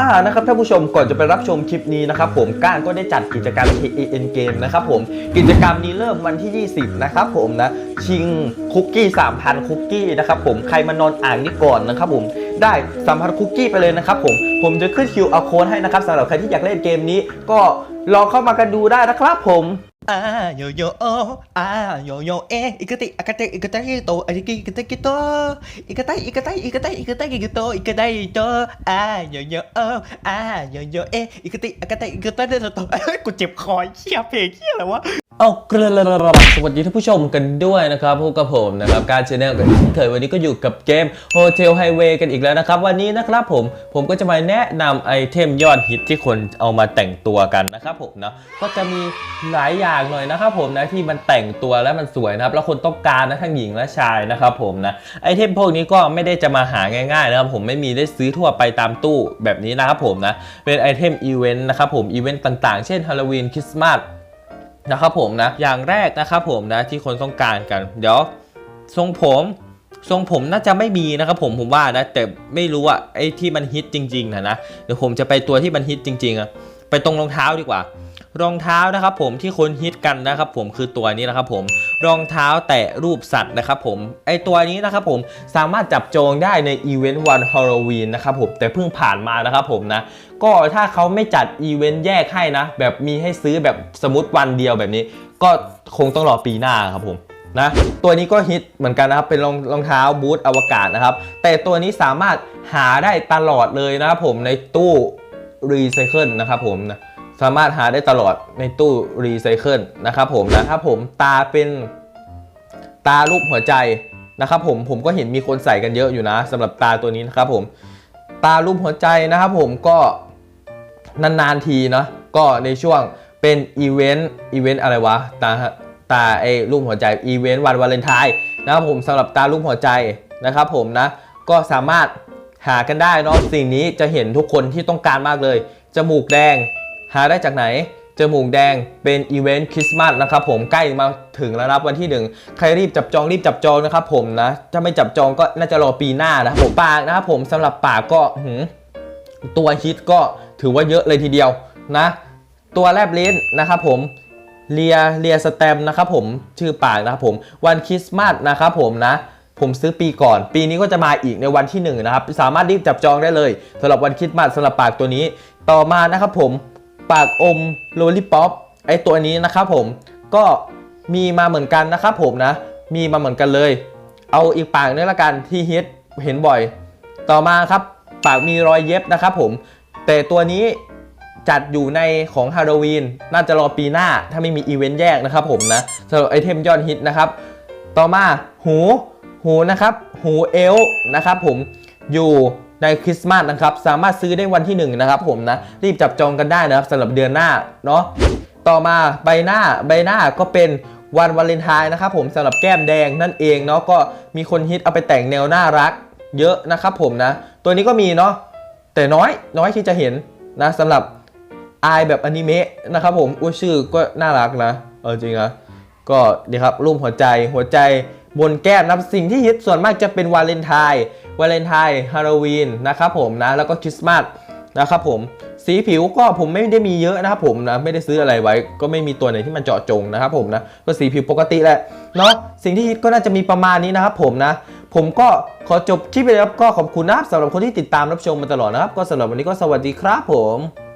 อ่านะครับท่านผู้ชมก่อนจะไปรับชมคลิปนี้นะครับผมก้านก็ได้จัดกิจกรรม KAN Game นะครับผมกิจกรรมนี้เริ่มวันที่ 20 นะครับผมนะชิงคุกกี้ 3,000 คุกกี้นะครับผมใครมานอนอ่างนี่ก่อนนะครับผมได้3,000คุกกี้ไปเลยนะครับผมผมจะขึ้น QR code ให้นะครับสำหรับใครที่อยากเล่นเกมนี้ ก็ลองเข้ามากันดูได้นะครับผม อ่าโยโยโออ่าโยโยเออิกติอิกติอิกติอิโตอิกิอิกติอิโตอิกติอิกติอิกติอิกติอิโตอิกติอิโตอ่าโยโยโออ่าโยโยเออิกติอิกติอิกติอิโตเฮ้ยกูเจ็บคอเหี้ยเพลงเหี้ยอะไรวะ เอากระลาสวัสดีท่านผู้ชมกันด้วยนะครับพบกับผมนะครับการชแนลกันเช่นเคยวันนี้ก็อยู่กับเกม Hotel Highway กันอีกแล้วนะครับ วันนี้นะครับผมผมก็จะมาแนะนำไอเทมยอดฮิตที่คนเอามาแต่งตัวกันนะครับผมเนาะก็จะมีหลายอย่างหน่อยนะครับผมนะที่มันแต่งตัวแล้วมันสวยนะครับแล้วคนต้องการนะทั้งหญิงและชายนะครับผมนะไอเทมพวกนี้ก็ไม่ได้จะมาหาง่ายๆนะครับผมไม่มีได้ซื้อทั่วไปตามตู้แบบนี้นะครับผมนะเป็นไอเทมอีเวนต์นะครับผมอีเวนต์ต่างๆ เช่นฮาโลวีนคริสต์มาส นะครับผมนะอย่างแรกนะครับผมนะที่คนต้องการกัน เดี๋ยวทรงผมทรงผมน่าจะไม่มีนะครับผมผมว่านะแต่ไม่รู้อะไอ้ที่มันฮิตจริงๆนะนะเดี๋ยวผมจะไปตัวที่มันฮิตจริงๆอะไปตรงรองเท้าดีกว่า รองเท้านะครับผมที่คนฮิตกันนะครับผมคือตัวนี้นะครับผมรองเท้าแตะรูปสัตว์นะครับผมไอตัวนี้นะครับผมสามารถจับจองได้ในอีเวนต์วันฮาโลวีนนะครับผมแต่เพิ่งผ่านมานะครับผมนะก็ถ้าเขาไม่จัดอีเวนต์แยกให้นะ แบบมีให้ซื้อแบบสมมติวันเดียวแบบนี้ ก็คงต้องรอปีหน้าครับผมนะตัวนี้ก็ฮิตเหมือนกันนะครับ เป็นรองรองเท้าบูทอวกาศนะครับ แต่ตัวนี้สามารถหาได้ตลอดเลยนะครับผมในตู้รีไซเคิลนะครับผมนะ สามารถหาได้ตลอดในตู้รีไซเคิลนะครับผมนะครับผมตาเป็นตารูปหัวใจนะครับผมผมก็เห็นมีคนใส่กันเยอะอยู่นะสำหรับตาตัวนี้นะครับผมตารูปหัวใจนะครับผมก็นานๆทีเนาะก็ในช่วงเป็นอีเวนต์อีเวนต์อะไรวะตาตาไอ้รูปหัวใจอีเวนต์วันวาเลนไทน์นะครับผมสำหรับตารูปหัวใจนะครับผมนะก็สามารถหากันได้เนาะสิ่งนี้จะเห็นทุกคนที่ต้องการมากเลย จมูกแดง หาได้จากไหนจมูกแดงเป็นอีเวนต์คริสต์มาสนะครับผมใกล้มาถึงแล้วนะครับวันที่หนึ่งใครรีบจับจองรีบจับจองนะครับผมนะ ถ้าไม่จับจองก็น่าจะรอปีหน้านะครับผมปากนะครับผมสำหรับปากก็หืตัวฮิตก็ถือว่าเยอะเลยทีเดียวนะ ตัวแลบลิ้นนะครับผมเลียเลียสแตมนะครับผมชื่อปากนะครับผมวันคริสต์มาสนะครับผมนะผมซื้อปีก่อน ปีนี้ก็จะมาอีกในวันที่หนึ่งนะครับสามารถรีบจับจองได้เลยสำหรับวันคริสต์มาสสำหรับปากตัวนี้ ต่อมานะครับผม ปากอมโลลิป o อปไอตัวนี้นะครับผมก็มีมาเหมือนกันนะครับผมนะ มีมาเหมือนกันเลย เอาอีกปากนึงละกันที่ฮิตเห็นบ่อย ต่อมาครับปากมีรอยเย็บนะครับผม แต่ตัวนี้จัดอยู่ในของฮาโลวีนน่าจะรอปีหน้าถ้าไม่มีอีเวนต์แยกนะครับผมนะสำหรับไอเทมยอดฮิตนะครับ ต่อมาหูหูนะครับ หูเอลนะครับผมอยู่ ในคริสต์มาสนะครับสามารถซื้อได้วันที่หนึ่งนะครับผมนะรีบจับจองกันได้นะครับสำหรับเดือนหน้าเนาะต่อมาใบหน้าใบหน้าก็เป็นวันวาเลนไทน์นะครับผมสำหรับแก้มแดงนั่นเองเนาะก็มีคนฮิตเอาไปแต่งแนวน่ารัก เยอะนะครับผมนะ ตัวนี้ก็มีเนาะแต่น้อยน้อยที่จะเห็นนะสำหรับอายแบบอนิเมะนะครับผมอุ้ยชื่อก็น่ารักนะเออจริงนะก็ดีครับรูปหัวใจหัวใจ บนแก้มนะสิ่งที่ฮิตส่วนมากจะเป็นวาเลนไทน์วาเลนไทน์ฮาโลวีนนะครับผมนะแล้วก็คริสต์มาสนะครับผมสีผิวก็ผมไม่ได้มีเยอะนะครับผมนะไม่ได้ซื้ออะไรไว้ ก็ไม่มีตัวไหนที่มันเจาะจงนะครับผมนะก็สีผิวปกติแหละเนาะสิ่งที่ฮิตก็น่าจะมีประมาณนี้นะครับผมนะ ผมก็ขอจบคลิปไปแล้วก็ขอบคุณนะครับสำหรับคนที่ติดตามรับชมมาตลอดนะครับ ก็สำหรับวันนี้ก็สวัสดีครับผม